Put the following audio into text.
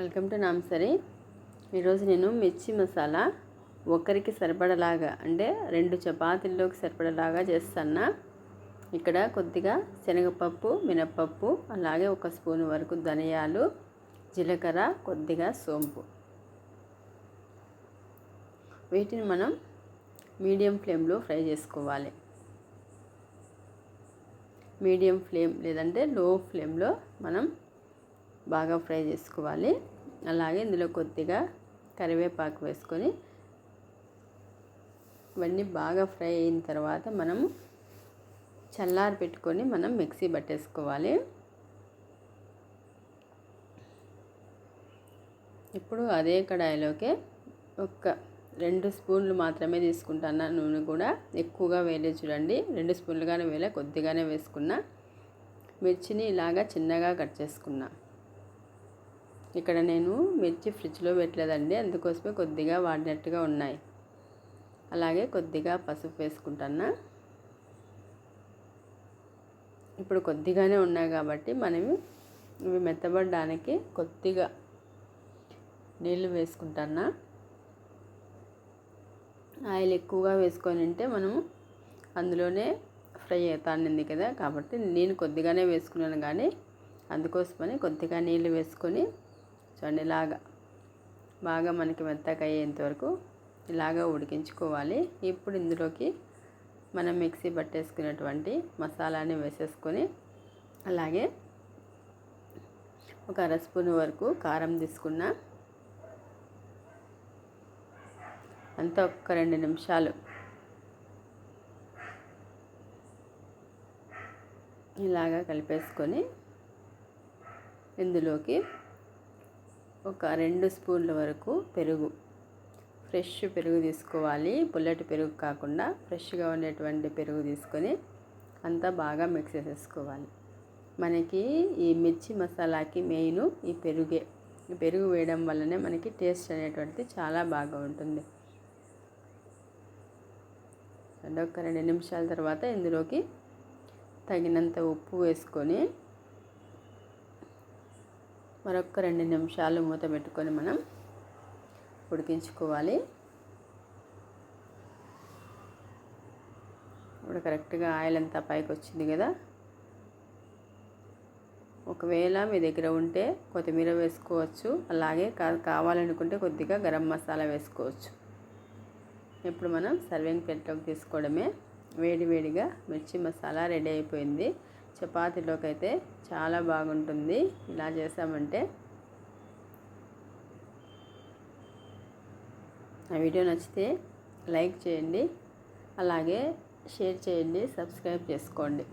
Welcome to నామ్సరీ. ఈరోజు నేను మిర్చి మసాలా ఒకరికి సరిపడలాగా అంటే రెండు చపాతీల్లోకి సరిపడలాగా చేస్తాను ఇక్కడ కొద్దిగా శనగపప్పు మినప్పప్పు అలాగే ఒక స్పూన్ వరకు ధనియాలు జీలకర్ర కొద్దిగా సోంపు. వీటిని మనం మీడియం ఫ్లేమ్లో ఫ్రై చేసుకోవాలి. మీడియం ఫ్లేమ్ లేదంటే లో ఫ్లేమ్లో మనం బాగా ఫ్రై చేసుకోవాలి. అలాగే ఇందులో కొద్దిగా కరివేపాకు వేసుకొని ఇవన్నీ బాగా ఫ్రై అయిన తర్వాత మనము చల్లారి పెట్టుకొని మనం మిక్సీ పట్టేసుకోవాలి. ఇప్పుడు అదే కడాయిలోకి ఒక రెండు స్పూన్లు మాత్రమే తీసుకుంటాను నూనె కూడా. ఎక్కువగా వేయలేదు చూడండి. రెండు స్పూన్లుగానే వేలే కొద్దిగానే వేసుకున్నా. మిర్చిని ఇలాగా చిన్నగా కట్ చేసుకున్నా. ఇక్కడ నేను మిర్చి ఫ్రిడ్జ్లో పెట్టలేదండి. అందుకోసమే కొద్దిగా వాడినట్టుగా ఉన్నాయి. అలాగే కొద్దిగా పసుపు వేసుకుంటున్నా. ఇప్పుడు కొద్దిగానే ఉన్నాయి కాబట్టి మనం ఇవి మెత్తబడడానికి కొద్దిగా నీళ్ళు వేసుకుంటున్నా. ఆయిల్ ఎక్కువగా వేసుకొని ఉంటే మనము అందులోనే ఫ్రై అవుతానింది కదా. కాబట్టి నేను కొద్దిగానే వేసుకున్నాను కానీ అందుకోసమని కొద్దిగా నీళ్ళు వేసుకొని చూడండి ఇలాగా బాగా మనకి మెత్తగా అయ్యేంత వరకు ఇలాగా ఉడికించుకోవాలి. ఇప్పుడు ఇందులోకి మనం మిక్సీ పట్టేసుకున్నటువంటి మసాలాని వేసేసుకొని అలాగే ఒక అర స్పూన్ వరకు కారం తీసుకున్న అంతా ఒక్క రెండు నిమిషాలు ఇలాగా కలిపేసుకొని ఇందులోకి ఒక రెండు స్పూన్ల వరకు పెరుగు. ఫ్రెష్ పెరుగు తీసుకోవాలి. పుల్లటి పెరుగు కాకుండా ఫ్రెష్గా ఉండేటువంటి పెరుగు తీసుకొని అంతా బాగా మిక్స్ చేసేసుకోవాలి. మనకి ఈ మిర్చి మసాలాకి మెయిన్ ఈ పెరుగే. ఈ పెరుగు వేయడం వల్లనే మనకి టేస్ట్ అనేటువంటిది చాలా బాగా ఉంటుంది. అంటే ఒక రెండు నిమిషాల తర్వాత ఇందులోకి తగినంత ఉప్పు వేసుకొని మరొక రెండు నిమిషాలు మూత పెట్టుకొని మనం ఉడికించుకోవాలి. ఇప్పుడు కరెక్ట్గా ఆయిల్ అంతా పైకి వచ్చింది కదా. ఒకవేళ మీ దగ్గర ఉంటే కొత్తిమీర వేసుకోవచ్చు. అలాగే కావాలనుకుంటే కొద్దిగా గరం మసాలా వేసుకోవచ్చు. ఇప్పుడు మనం సర్వింగ్ ప్లేట్లోకి తీసుకోవడమే. వేడి వేడిగా మిర్చి మసాలా రెడీ అయిపోయింది. చపాతీలోకి అయితే చాలా బాగుంటుంది. ఇలా చేసామంటే ఆ వీడియో నచ్చితే లైక్ చేయండి. అలాగే షేర్ చేయండి సబ్స్క్రైబ్ చేసుకోండి.